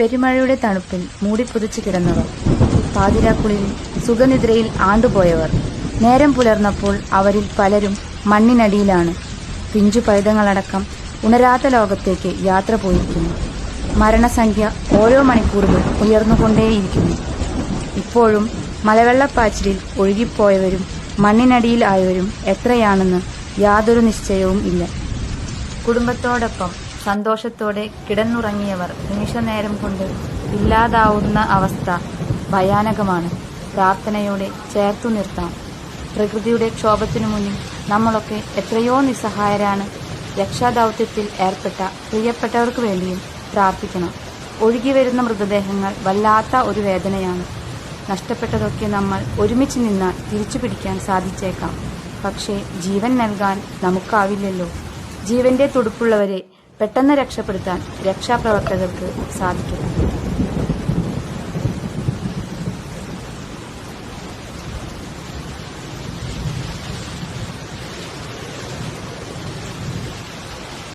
പെരുമഴയുടെ തണുപ്പിൽ മൂടിപ്പുതിച്ച് കിടന്നവർ. പാതിരാക്കുളിയിൽ സുഖനിദ്രയിൽ ആണ്ടുപോയവർ. നേരം പുലർന്നപ്പോൾ അവരിൽ പലരും മണ്ണിനടിയിലാണ്. പിഞ്ചു പൈതങ്ങളടക്കം ഉണരാത്ത ലോകത്തേക്ക് യാത്ര പോയിരിക്കുന്നു. മരണസംഖ്യ ഓരോ മണിക്കൂറിലും ഉയർന്നുകൊണ്ടേയിരിക്കുന്നു. ഇപ്പോഴും മലവെള്ളപ്പാച്ചിലിൽ ഒഴുകിപ്പോയവരും മണ്ണിനടിയിൽ ആയവരും എത്രയാണെന്ന് യാതൊരു നിശ്ചയവും ഇല്ല. കുടുംബത്തോടൊപ്പം സന്തോഷത്തോടെ കിടന്നുറങ്ങിയവർ നിമിഷനേരം കൊണ്ട് ഇല്ലാതാവുന്ന അവസ്ഥ ഭയാനകമാണ്. പ്രാർത്ഥനയോടെ ചേർത്തു നിർത്താം. പ്രകൃതിയുടെ ക്ഷോഭത്തിനു മുന്നിൽ നമ്മളൊക്കെ എത്രയോ നിസ്സഹായരാണ്. രക്ഷാദൗത്യത്തിൽ ഏർപ്പെട്ട പ്രിയപ്പെട്ടവർക്ക് വേണ്ടിയും പ്രാർത്ഥിക്കണം. ഒഴുകി വരുന്ന മൃതദേഹങ്ങൾ വല്ലാത്ത ഒരു വേദനയാണ്. നഷ്ടപ്പെട്ടതൊക്കെ നമ്മൾ ഒരുമിച്ച് നിന്നാൽ തിരിച്ചു പിടിക്കാൻ സാധിച്ചേക്കാം. പക്ഷേ ജീവൻ നൽകാൻ നമുക്കാവില്ലല്ലോ. ജീവന്റെ തുടുപ്പുള്ളവരെ പെട്ടെന്ന് രക്ഷപ്പെടുത്താൻ രക്ഷാപ്രവർത്തകർക്ക് സാധിക്കും.